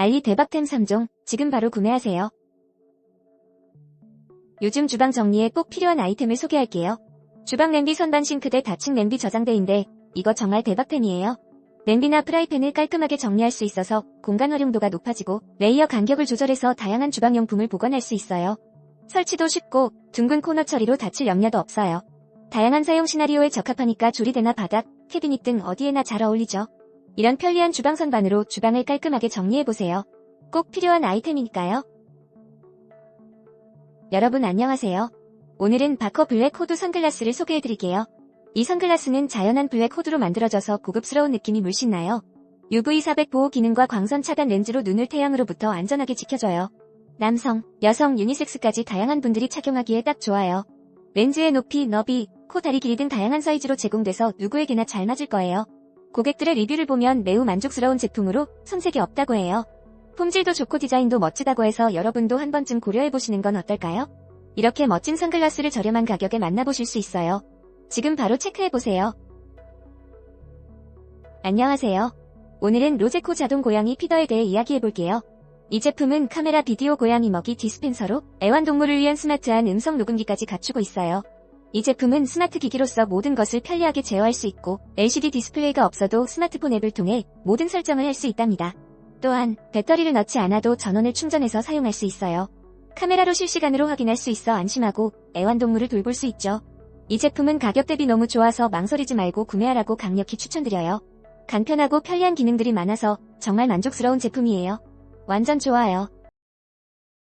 알리 대박템 3종 지금 바로 구매하세요. 요즘 주방 정리에 꼭 필요한 아이템을 소개할게요. 주방 냄비 선반 싱크대 다층 냄비 저장대인데 이거 정말 대박템이에요. 냄비나 프라이팬을 깔끔하게 정리할 수 있어서 공간 활용도가 높아지고 레이어 간격을 조절해서 다양한 주방용품을 보관할 수 있어요. 설치도 쉽고 둥근 코너 처리로 다칠 염려도 없어요. 다양한 사용 시나리오에 적합하니까 조리대나 바닥, 캐비닛 등 어디에나 잘 어울리죠. 이런 편리한 주방 선반으로 주방을 깔끔하게 정리해보세요. 꼭 필요한 아이템이니까요. 여러분 안녕하세요. 오늘은 바커 블랙 호두 선글라스를 소개해드릴게요. 이 선글라스는 자연한 블랙 호두로 만들어져서 고급스러운 느낌이 물씬 나요. UV400 보호 기능과 광선 차단 렌즈로 눈을 태양으로부터 안전하게 지켜줘요. 남성, 여성, 유니섹스까지 다양한 분들이 착용하기에 딱 좋아요. 렌즈의 높이, 너비, 코 다리 길이 등 다양한 사이즈로 제공돼서 누구에게나 잘 맞을 거예요. 고객들의 리뷰를 보면 매우 만족스러운 제품으로 손색이 없다고 해요. 품질도 좋고 디자인도 멋지다고 해서 여러분도 한 번쯤 고려해보시는 건 어떨까요? 이렇게 멋진 선글라스를 저렴한 가격에 만나보실 수 있어요. 지금 바로 체크해보세요. 안녕하세요. 오늘은 로제코 자동 고양이 피더에 대해 이야기해볼게요. 이 제품은 카메라 비디오 고양이 먹이 디스펜서로 애완동물을 위한 스마트한 음성 녹음기까지 갖추고 있어요. 이 제품은 스마트 기기로서 모든 것을 편리하게 제어할 수 있고 LCD 디스플레이가 없어도 스마트폰 앱을 통해 모든 설정을 할 수 있답니다. 또한 배터리를 넣지 않아도 전원을 충전해서 사용할 수 있어요. 카메라로 실시간으로 확인할 수 있어 안심하고 애완동물을 돌볼 수 있죠. 이 제품은 가격 대비 너무 좋아서 망설이지 말고 구매하라고 강력히 추천드려요. 간편하고 편리한 기능들이 많아서 정말 만족스러운 제품이에요. 완전 좋아요.